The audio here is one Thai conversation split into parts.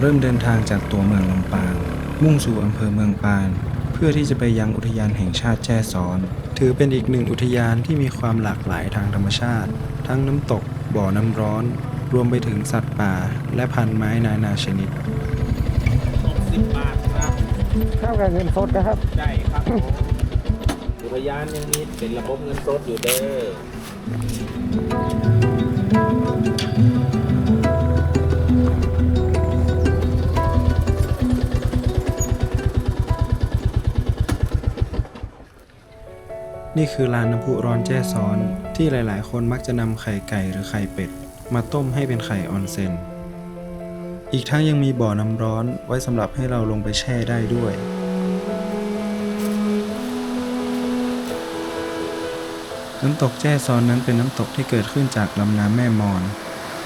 เริ่มเดินทางจากตัวเมืองลำปาง มุ่งสู่อำเภอเมืองปาน เพื่อที่จะไปยังอุทยานแห่งชาติแจ้ซ้อน ถือเป็นอีกหนึ่งอุทยานที่มีความหลากหลายทางธรรมชาติ ทั้งน้ำตก บ่อน้ำร้อน รวมไปถึงสัตว์ป่า และพันธุ์ไม้นานาชนิด60บาทครับเท่ากับเงินสดนะครับใช่ครับผมอุทยานยังมีเป็นระบบเงินสดอยู่เด้อ นี่คือลานน้ำพุร้อนแจ้ซ้อน ที่หลาย ๆ คนมักจะนำไข่ไก่หรือไข่เป็ด มาต้มให้เป็นไข่ออนเซน อีกทั้งยังมีบ่อน้ำร้อนไว้สำหรับให้เราลงไปแช่ได้ด้วย น้ำตกแจ้ซ้อนนั้นเป็นน้ำตกที่เกิดขึ้นจากลำน้ำแม่มอน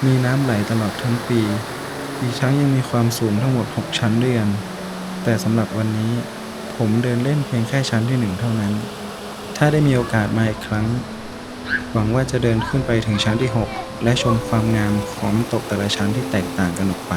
มีน้ำไหลตลอดทั้งปี อีกทั้งยังมีความสูงทั้งหมด 6 ชั้นด้วยกันแต่สำหรับวันนี้ผมเดินเล่นเพียงแค่ชั้นที่หนึ่งเท่านั้น ถ้าได้มีโอกาสมาอีกครั้ง หวังว่าจะเดินขึ้นไปถึงชั้นที่ 6 และชมความงามของน้ำตกแต่ละชั้นที่แตกต่างกันออกไป